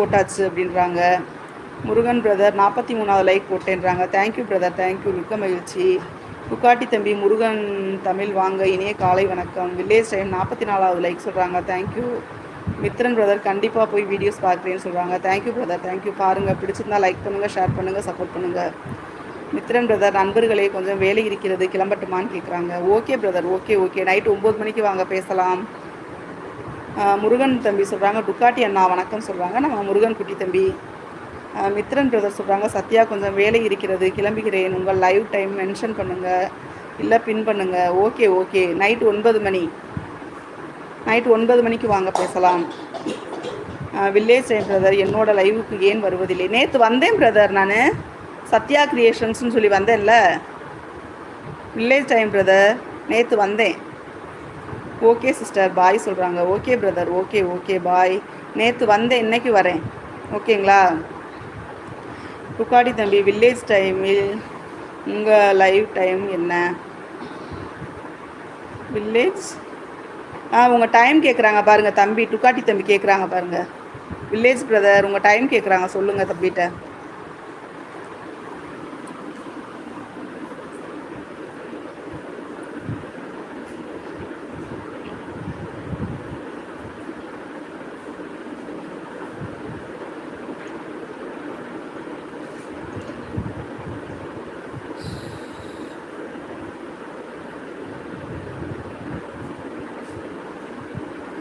போட்டாச்சு அப்படின்றாங்க. முருகன் பிரதர் நாற்பத்தி மூணாவது like போட்டேன்றாங்க. Thank you brother thank you மிக்க மகிழ்ச்சி. புக்காட்டி தம்பி முருகன் தமிழ் வாங்க. இனிய காலை வணக்கம். வில்லேஜ் டைம் நாற்பத்தி நாலாவது லைக் சொல்கிறாங்க தேங்க்யூ மித்ரன் பிரதர் கண்டிப்பாக போய் வீடியோஸ் பார்க்குறேன்னு சொல்கிறாங்க தேங்க்யூ பிரதர் தேங்க்யூ பாருங்கள் பிடிச்சிருந்தா லைக் பண்ணுங்கள் ஷேர் பண்ணுங்கள் சப்போர்ட் பண்ணுங்கள் மித்ரன் பிரதர் நண்பர்களே கொஞ்சம் வேலை இருக்கிறது கிளம்பட்டுமான்னு கேட்குறாங்க okay brother okay okay night ஒம்பது மணிக்கு வாங்க பேசலாம். முருகன் தம்பி சொல்கிறாங்க டுக்காட்டி அண்ணா வணக்கம் சொல்கிறாங்க நம்ம முருகன் குட்டி தம்பி. மித்ரன் பிரதர் சொல்கிறாங்க சத்யா கொஞ்சம் வேலை இருக்கிறது கிளம்புகிறேன். உங்கள் லைவ் டைம் மென்ஷன் பண்ணுங்கள் இல்லை பின் பண்ணுங்கள் ஓகே ஓகே நைட் ஒன்பது மணி. நைட் ஒன்பது மணிக்கு வாங்க பேசலாம். வில்லேஜ் டைம் பிரதர் என்னோடய லைவுக்கு ஏன் வருவதில்லை? நேற்று வந்தேன் பிரதர் நான். சத்யா கிரியேஷன்ஸ்னு சொல்லி வந்தேன்ல. வில்லேஜ் டைம் பிரதர் நேற்று வந்தேன். ஓகே சிஸ்டர் பாய் சொல்கிறாங்க okay brother okay okay bye நேற்று வந்தேன் இன்னைக்கு வரேன். ஓகேங்களா? புக்காடி தம்பி வில்லேஜ் டைமில் உங்கள் லைவ் டைம் என்ன? வில்லேஜ் ஆ உங்கள் டைம் கேட்குறாங்க பாருங்கள் தம்பி. டுக்காட்டி தம்பி கேட்குறாங்க பாருங்கள் வில்லேஜ் பிரதர் உங்கள் டைம் கேட்குறாங்க சொல்லுங்கள் தம்பிகிட்ட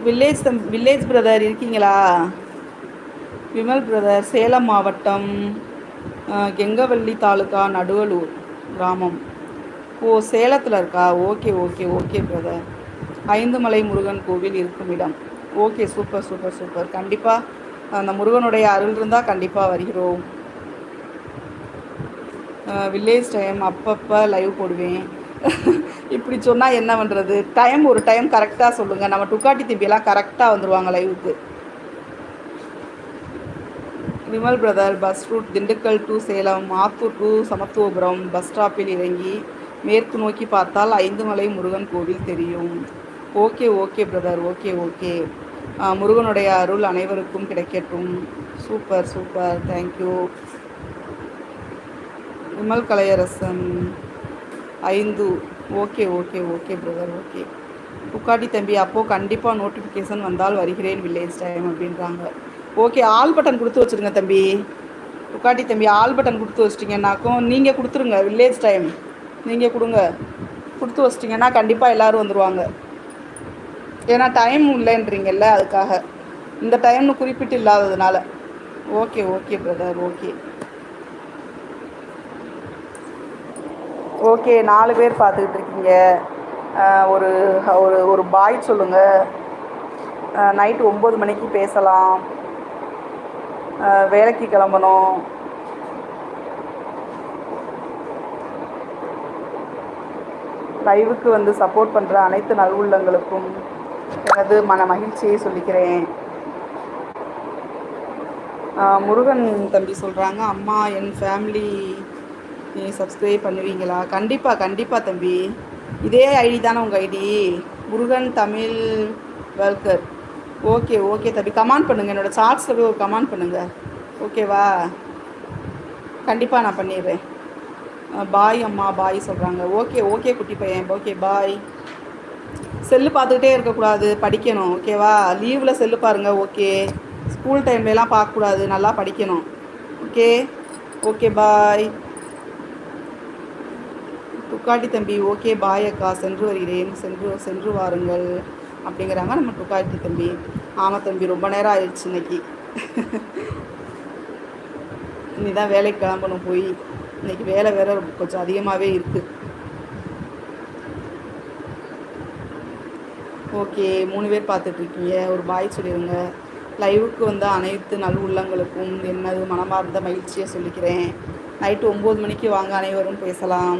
வில்லேஜ் தம் வில்லேஜ் பிரதர் இருக்கீங்களா? விமல் பிரதர் சேலம் மாவட்டம் கெங்கவள்ளி தாலுக்கா நடுவலூர் கிராமம். ஓ சேலத்தில் இருக்கா? Okay okay okay brother. Ainthumalai Murugan கோவில் இருக்கும் இடம். Okay super super super. கண்டிப்பாக அந்த முருகனுடைய அருள் இருந்தால் கண்டிப்பாக வருகிறோம். வில்லேஜ் டைம் அப்பப்போ லைவ் போடுவேன். இப்படி சொன்னால் என்ன பண்ணுறது டைம் ஒரு டைம் கரெக்டாக சொல்லுங்கள் நம்ம டுக்காட்டி திம்பியெல்லாம் கரெக்டாக வந்துடுவாங்க லைவுக்கு Vimal brother bus route Dindigul to Salem Attur to Samathuvapuram bus ஸ்டாப்பில் இறங்கி மேற்கு நோக்கி பார்த்தால் ஐந்துமலை முருகன் கோவில் தெரியும். Okay okay brother okay okay முருகனுடைய அருள் அனைவருக்கும் கிடைக்கட்டும். Super super thank you Vimal Kalaiyarasan ஐந்து okay okay okay brother okay. Bugatti தம்பி அப்போது கண்டிப்பாக நோட்டிஃபிகேஷன் வந்தால் வருகிறேன் வில்லேஜ் டைம் அப்படின்றாங்க. ஓகே ஆல் பட்டன் கொடுத்து வச்சுருங்க தம்பி. புக்காட்டி தம்பி ஆல் பட்டன் கொடுத்து வச்சிட்டிங்கன்னாக்கும் நீங்கள் கொடுத்துருங்க வில்லேஜ் டைம் நீங்கள் கொடுங்க. கொடுத்து வச்சிட்டிங்கன்னா கண்டிப்பாக எல்லோரும் வந்துடுவாங்க ஏன்னா டைம் இல்லைன்றீங்கல்ல அதுக்காக. இந்த டைம்னு குறிப்பிட்டு இல்லாததுனால. Okay okay brother okay. Okay நாலு பேர் பார்த்துக்கிட்டு இருக்கீங்க. ஒரு ஒரு ஒரு பாய் சொல்லுங்கள் நைட்டு ஒம்பது மணிக்கு பேசலாம். வேலைக்கு கிளம்பணும். லைவுக்கு வந்து சப்போர்ட் பண்ணுற அனைத்து நல்வுள்ளங்களுக்கும் எனது மன மகிழ்ச்சியை சொல்லிக்கிறேன். முருகன் தம்பி சொல்கிறாங்க அம்மா என் ஃபேமிலி நீங்கள் சப்ஸ்கிரைப் பண்ணுவீங்களா? கண்டிப்பாக கண்டிப்பாக தம்பி. இதே ஐடி தானே உங்கள் ஐடி முருகன் தமிழ் வெல்கர் ஓகே ஓகே தம்பி. கமெண்ட் பண்ணுங்கள் என்னோடய சார்ட்ஸில் போய் ஒரு கமெண்ட் பண்ணுங்கள் ஓகேவா கண்டிப்பாக நான் பண்ணிடுறேன். பாய் அம்மா பாய் சொல்கிறாங்க ஓகே ஓகே குட்டி பையன். ஓகே பாய் செல்லு பார்த்துக்கிட்டே இருக்கக்கூடாது. படிக்கணும். ஓகேவா லீவில் செல்லு பாருங்கள் ஓகே ஸ்கூல் டைம்லலாம் பார்க்கக்கூடாது. நல்லா படிக்கணும். ஓகே ஓகே பாய் துக்காட்டி தம்பி ஓகே பாய் அக்கா சென்று வருகிறேன் சென்று சென்று வாருங்கள் அப்படிங்கிறாங்க நம்ம துக்காட்டி தம்பி. ஆமாம் தம்பி ரொம்ப நேரம் ஆயிடுச்சு இன்னைக்கு. இனி தான் வேலைக்கு கிளம்பணும் போய். இன்னைக்கு வேலை வேற கொஞ்சம் அதிகமாகவே இருக்குது ஓகே மூணு பேர் பார்த்துட்ருக்கீங்க ஒரு பாய் சொல்லிடுங்க லைவுக்கு வந்த அனைத்து நல் உள்ளங்களுக்கும் என்னது மனமார்ந்த மகிழ்ச்சியை சொல்லிக்கிறேன். நைட்டு ஒம்பது மணிக்கு வாங்க அனைவரும் பேசலாம்.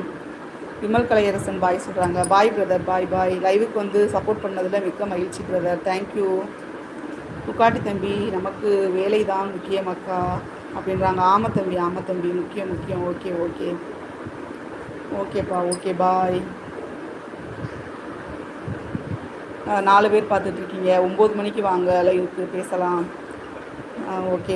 விமல் கலையரசன் பாய் சொல்கிறாங்க பாய் பிரதர் பாய் பாய் லைவுக்கு வந்து சப்போர்ட் பண்ணதில் மிக்க மகிழ்ச்சி பிரதர் தேங்க்யூ துக்காட்டி தம்பி நமக்கு வேலை தான் முக்கியம் அக்கா அப்படின்றாங்க. ஆம தம்பி ஆம தம்பி. முக்கியம் முக்கியம். ஓகே ஓகே ஓகேப்பா ஓகே பாய் நாலு பேர் பார்த்துட்ருக்கீங்க ஒம்பது மணிக்கு வாங்க லைவுக்கு பேசலாம். ஓகே